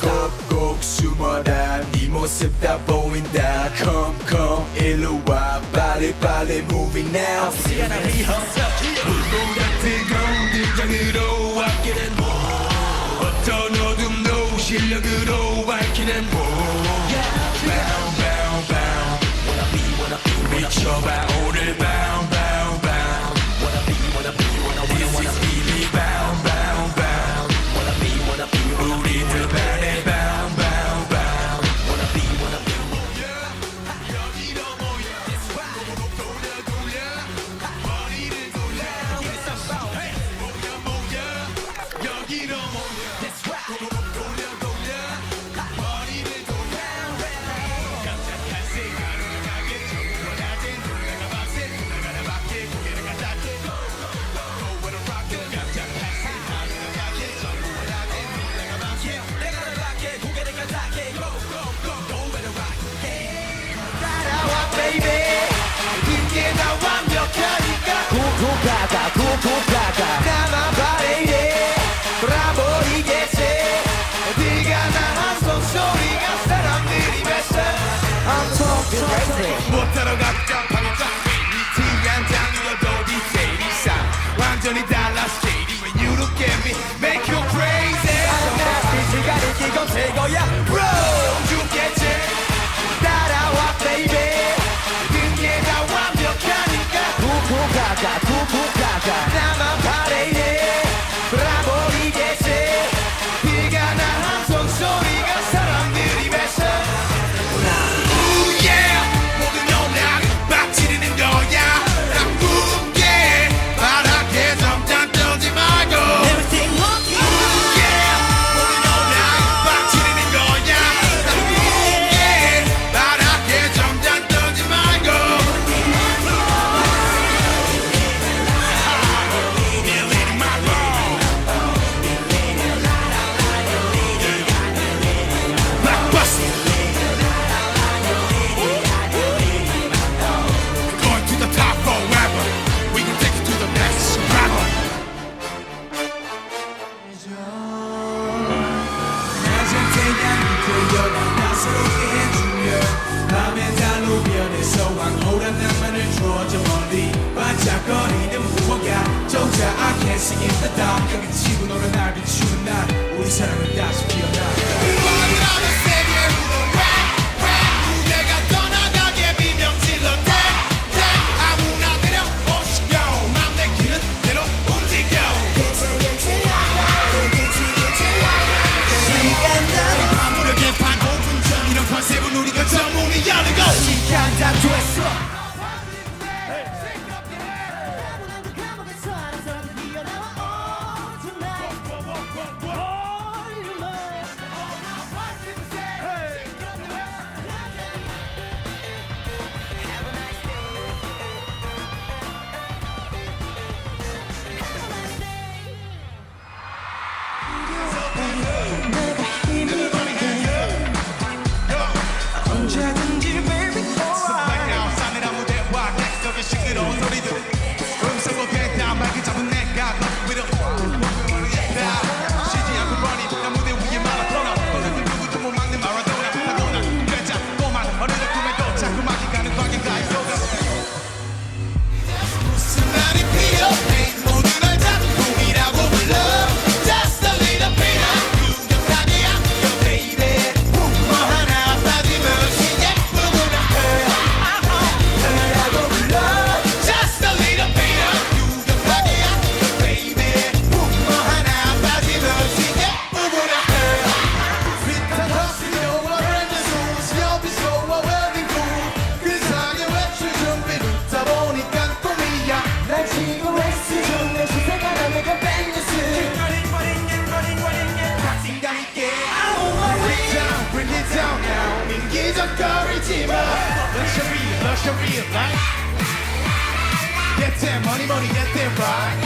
꼭꼭 숨어라 네 모습 다 보인다. Come come 일로 와. 빨리 빨리 moving now. 시간아 리허설 불보다 뜨거운 등장으로 앞길은 뭐. 어떤 어둠도 실력으로 밝히는 뭐. Bow bow bow. Wanna be wanna be. 미쳐봐. That's your real life. Get them money, money, get them right.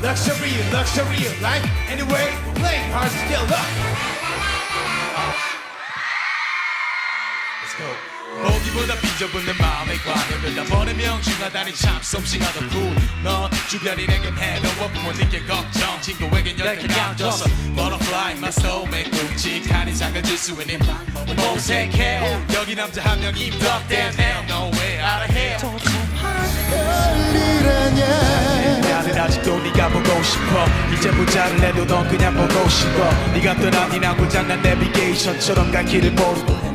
Luxury, luxury life. Anyway, playing hard to still up. Let's go. 보다 비좁은 마음의 관을 다 버리면 중하다니 참 솜씨가더군 넌 주변이 내겐 해로워 부모님께 걱정. 친구에겐 열게 감져서 Butterfly my soulmate 끔찍하니 작아질 수 있는 방법을 모색해 여기 남자 한 명이 blocked down now No way out of here 별이라냐 나는 아직도 네가 보고 싶어. 이제 부자를 해도 넌 그냥 보고 싶어. 네가 떠난 이나 고장난 내비게이션처럼 간 길을 모르고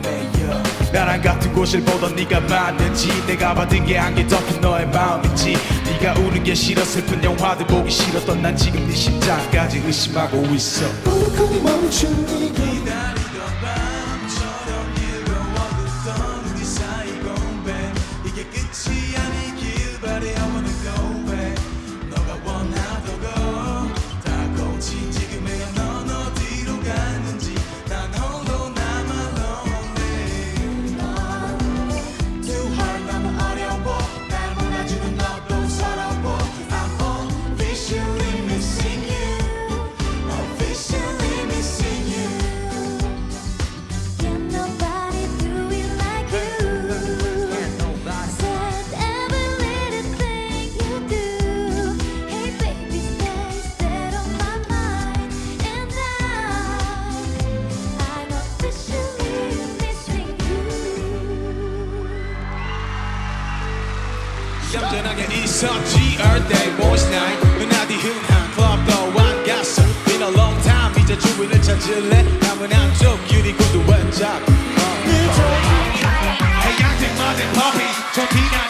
나랑 같은 곳을 보던 네가 맞는지 내가 받은 게 한개 덮인 너의 마음인지 네가 우는 게 싫어 슬픈 영화도 보기 싫었던 난 지금 네 심장까지 의심하고 있어. 덜컥 멈 얌전하게 있었지 all day boys night. 은하디 흔한 클럽도 안 갔어 Been a long time 이제 주위를 찾을래 남은 한쪽 유리구두 원작 해양등 맞은 커피 저 티나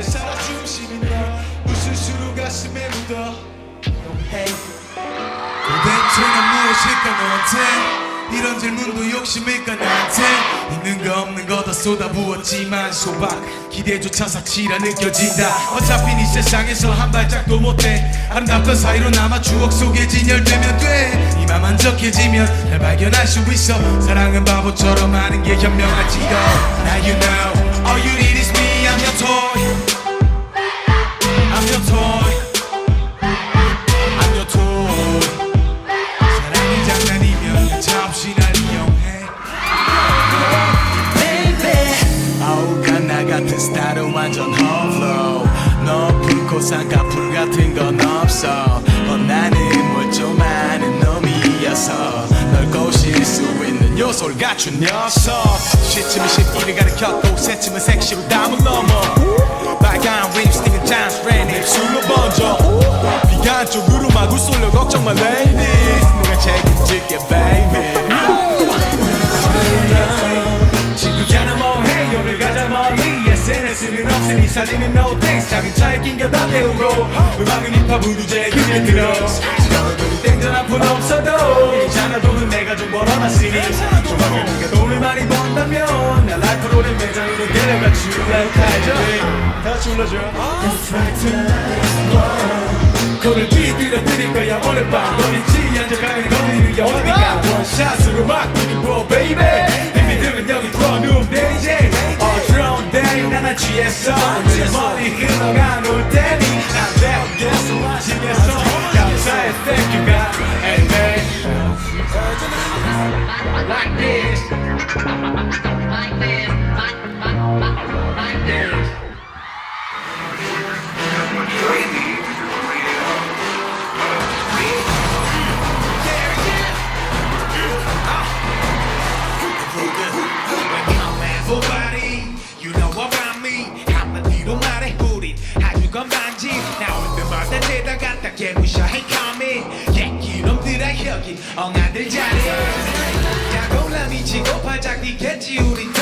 안에 살아 중심인 너 수로 가슴에 묻어. 도대체는 무엇일까 너한테? 이런 질문도 욕심일까 나한테? 있는 거 없는 거 다 쏟아부었지만 소박. 기대조차 사치라 느껴진다. 어차피 네 세상에서 한 발짝도 못돼 아름답던 사이로 남아 추억 속에 진열되면 돼 이 맘만 적해지면 날 발견할 수 있어. 사랑은 바보처럼 하는 게 현명할지도 Now you know all you need is me I'm your toy 스타일은 완전 hovlow 높은 고상가 풀 같은 건 없어 어, 나는 뭘좀 아는 놈이어서 널 꼬실 수 있는 요소를 갖춘 녀석 시침이 십기를 가리켰고 새침은 섹시로 담을 넘어 빨간 립스틱은 걱정 마 ladies 내가 책임질게 baby. 가자 다 같이 불러줘. That's right. tonight 뒤 될 거야 오늘 밤. 너는 지앉아가는 거는 이유야 어디가 원샷으로 막 부어 baby. 이미 들은 여기 원룸 내리제 어지러운 데이 나나 취했어. 제 머리 흘러가 놓을 테니 I'm d o 집에서 감사해 thank you God. And man Like this. Like this. Like this. 짧게 무셔해 come yeah 이놈들아 여기 엉아들 자리. 야 골라 미치고 발작 뛰겠지 우린